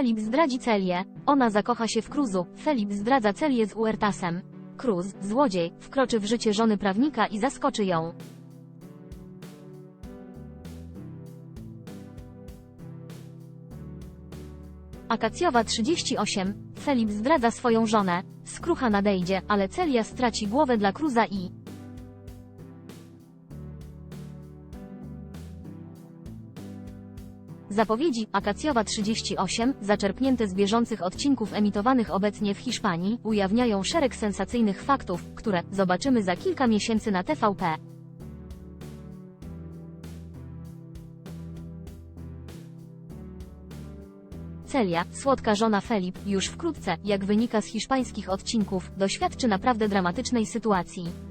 Felip zdradzi Celię. Ona zakocha się w Cruzu. Felip zdradza Celię z Uertasem. Cruz, złodziej, wkroczy w życie żony prawnika i zaskoczy ją. Akacjowa 38. Felip zdradza swoją żonę. Skrucha nadejdzie, ale Celia straci głowę dla Cruza i... Zapowiedzi Akacjowa 38, zaczerpnięte z bieżących odcinków emitowanych obecnie w Hiszpanii, ujawniają szereg sensacyjnych faktów, które zobaczymy za kilka miesięcy na TVP. Celia, słodka żona Felip, już wkrótce, jak wynika z hiszpańskich odcinków, doświadczy naprawdę dramatycznej sytuacji.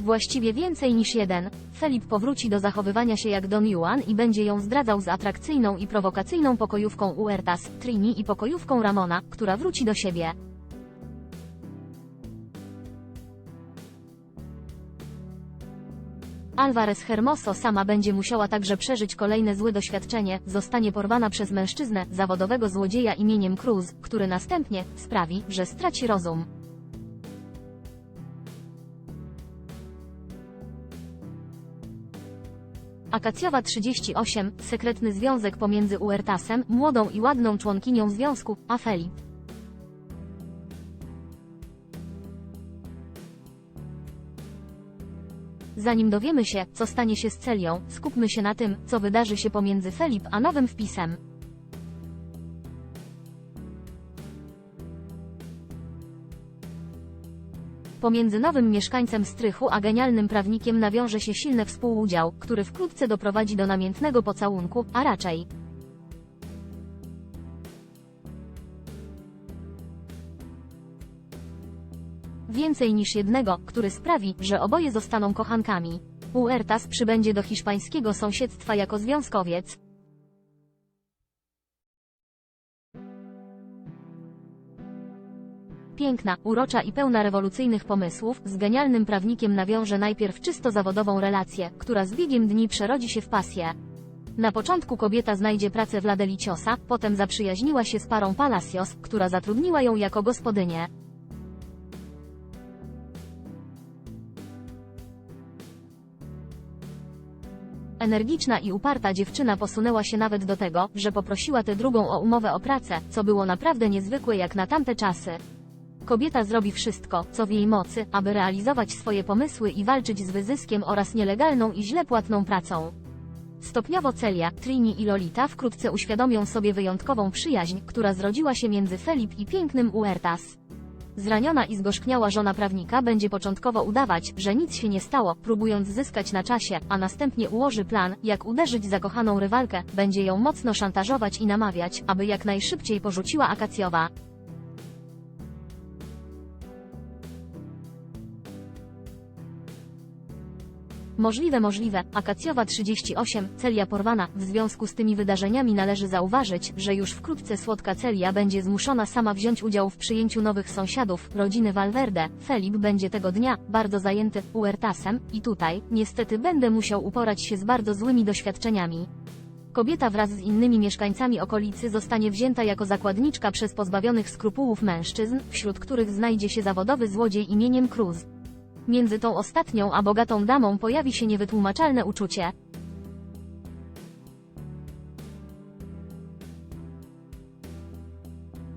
Właściwie więcej niż jeden. Felip powróci do zachowywania się jak Don Juan i będzie ją zdradzał z atrakcyjną i prowokacyjną pokojówką Uertas, Trini i pokojówką Ramona, która wróci do siebie. Alvarez Hermoso sama będzie musiała także przeżyć kolejne złe doświadczenie, zostanie porwana przez mężczyznę, zawodowego złodzieja imieniem Cruz, który następnie sprawi, że straci rozum. Akacjowa 38, sekretny związek pomiędzy Uertasem, młodą i ładną członkinią związku, a. Zanim dowiemy się, co stanie się z Celią, skupmy się na tym, co wydarzy się pomiędzy Felip a nowym wpisem. Pomiędzy nowym mieszkańcem strychu a genialnym prawnikiem nawiąże się silny współudział, który wkrótce doprowadzi do namiętnego pocałunku, a raczej więcej niż jednego, który sprawi, że oboje zostaną kochankami. Huertas przybędzie do hiszpańskiego sąsiedztwa jako związkowiec. Piękna, urocza i pełna rewolucyjnych pomysłów, z genialnym prawnikiem nawiąże najpierw czysto zawodową relację, która z biegiem dni przerodzi się w pasję. Na początku kobieta znajdzie pracę w La Deliciosa, potem zaprzyjaźniła się z parą Palacios, która zatrudniła ją jako gospodynię. Energiczna i uparta dziewczyna posunęła się nawet do tego, że poprosiła tę drugą o umowę o pracę, co było naprawdę niezwykłe jak na tamte czasy. Kobieta zrobi wszystko, co w jej mocy, aby realizować swoje pomysły i walczyć z wyzyskiem oraz nielegalną i źle płatną pracą. Stopniowo Celia, Trini i Lolita wkrótce uświadomią sobie wyjątkową przyjaźń, która zrodziła się między Felip i pięknym Uertas. Zraniona i zgorzkniała żona prawnika będzie początkowo udawać, że nic się nie stało, próbując zyskać na czasie, a następnie ułoży plan, jak uderzyć zakochaną rywalkę, będzie ją mocno szantażować i namawiać, aby jak najszybciej porzuciła Akacjowa. Możliwe, możliwe, Akacjowa 38, Celia porwana, w związku z tymi wydarzeniami należy zauważyć, że już wkrótce słodka Celia będzie zmuszona sama wziąć udział w przyjęciu nowych sąsiadów, rodziny Valverde, Felip będzie tego dnia, bardzo zajęty, Uertasem, i tutaj, niestety będę musiał uporać się z bardzo złymi doświadczeniami. Kobieta wraz z innymi mieszkańcami okolicy zostanie wzięta jako zakładniczka przez pozbawionych skrupułów mężczyzn, wśród których znajdzie się zawodowy złodziej imieniem Cruz. Między tą ostatnią a bogatą damą pojawi się niewytłumaczalne uczucie.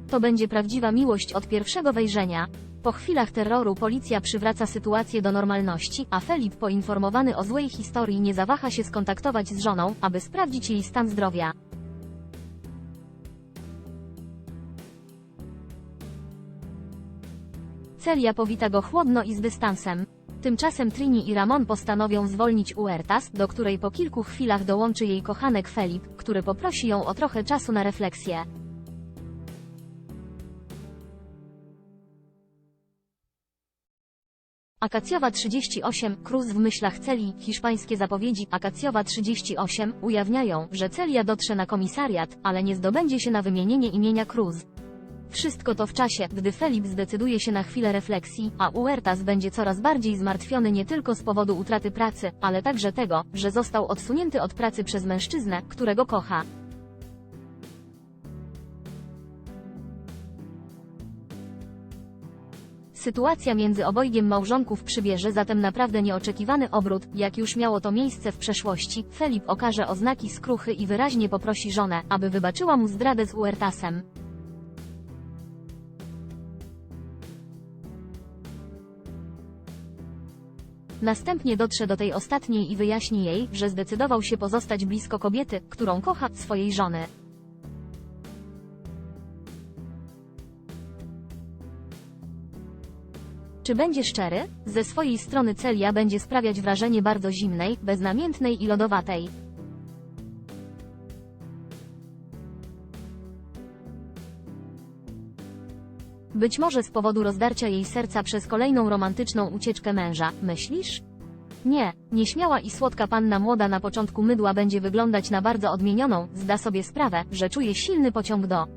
To będzie prawdziwa miłość od pierwszego wejrzenia. Po chwilach terroru policja przywraca sytuację do normalności, a Felip poinformowany o złej historii nie zawaha się skontaktować z żoną, aby sprawdzić jej stan zdrowia. Celia powita go chłodno i z dystansem. Tymczasem Trini i Ramon postanowią zwolnić Uertas, do której po kilku chwilach dołączy jej kochanek Felip, który poprosi ją o trochę czasu na refleksję. Akacjowa 38, Cruz w myślach Celi, hiszpańskie zapowiedzi Akacjowa 38 ujawniają, że Celia dotrze na komisariat, ale nie zdobędzie się na wymienienie imienia Cruz. Wszystko to w czasie, gdy Felip zdecyduje się na chwilę refleksji, a Uertas będzie coraz bardziej zmartwiony nie tylko z powodu utraty pracy, ale także tego, że został odsunięty od pracy przez mężczyznę, którego kocha. Sytuacja między obojgiem małżonków przybierze zatem naprawdę nieoczekiwany obrót, jak już miało to miejsce w przeszłości. Felip okaże oznaki skruchy i wyraźnie poprosi żonę, aby wybaczyła mu zdradę z Uertasem. Następnie dotrze do tej ostatniej i wyjaśni jej, że zdecydował się pozostać blisko kobiety, którą kocha, swojej żony. Czy będzie szczery? Ze swojej strony Celia będzie sprawiać wrażenie bardzo zimnej, beznamiętnej i lodowatej. Być może z powodu rozdarcia jej serca przez kolejną romantyczną ucieczkę męża, myślisz? Nie, nieśmiała i słodka panna młoda na początku mydła będzie wyglądać na bardzo odmienioną, zda sobie sprawę, że czuje silny pociąg do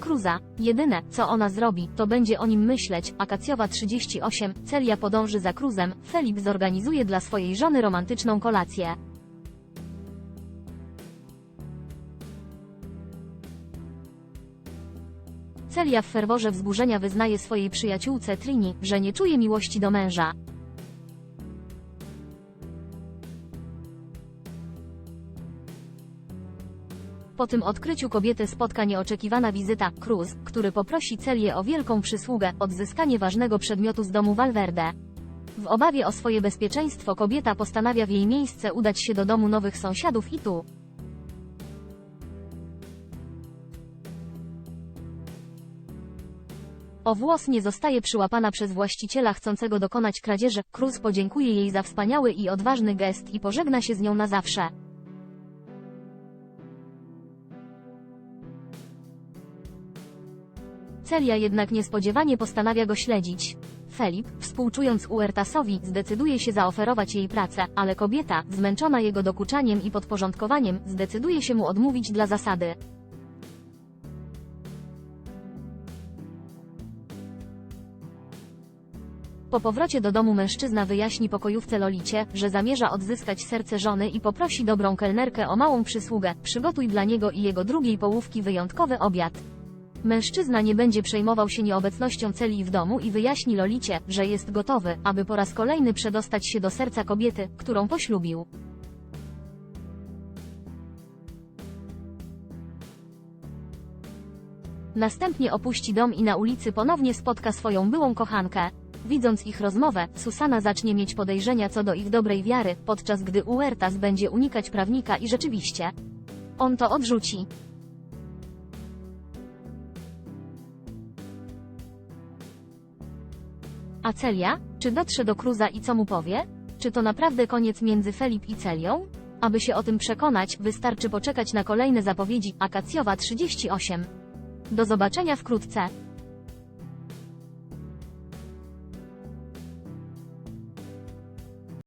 Cruza. Jedyne, co ona zrobi, to będzie o nim myśleć. Akacjowa 38, Celia podąży za Cruzem, Felip zorganizuje dla swojej żony romantyczną kolację. Celia w ferworze wzburzenia wyznaje swojej przyjaciółce Trini, że nie czuje miłości do męża. Po tym odkryciu kobietę spotka nieoczekiwana wizyta, Cruz, który poprosi Celię o wielką przysługę, odzyskanie ważnego przedmiotu z domu Valverde. W obawie o swoje bezpieczeństwo kobieta postanawia w jej miejsce udać się do domu nowych sąsiadów i tu. O włos nie zostaje przyłapana przez właściciela chcącego dokonać kradzieży. Cruz podziękuje jej za wspaniały i odważny gest i pożegna się z nią na zawsze. Celia jednak niespodziewanie postanawia go śledzić. Felip, współczując Uertasowi, zdecyduje się zaoferować jej pracę, ale kobieta, zmęczona jego dokuczaniem i podporządkowaniem, zdecyduje się mu odmówić dla zasady. Po powrocie do domu mężczyzna wyjaśni pokojówce Lolicie, że zamierza odzyskać serce żony i poprosi dobrą kelnerkę o małą przysługę, przygotuj dla niego i jego drugiej połówki wyjątkowy obiad. Mężczyzna nie będzie przejmował się nieobecnością celi w domu i wyjaśni Lolicie, że jest gotowy, aby po raz kolejny przedostać się do serca kobiety, którą poślubił. Następnie opuści dom i na ulicy ponownie spotka swoją byłą kochankę. Widząc ich rozmowę, Susana zacznie mieć podejrzenia co do ich dobrej wiary, podczas gdy Uertas będzie unikać prawnika i rzeczywiście. On to odrzuci. A Celia? Czy dotrze do Cruza i co mu powie? Czy to naprawdę koniec między Felip i Celią? Aby się o tym przekonać, wystarczy poczekać na kolejne zapowiedzi. Akacjowa 38. Do zobaczenia wkrótce.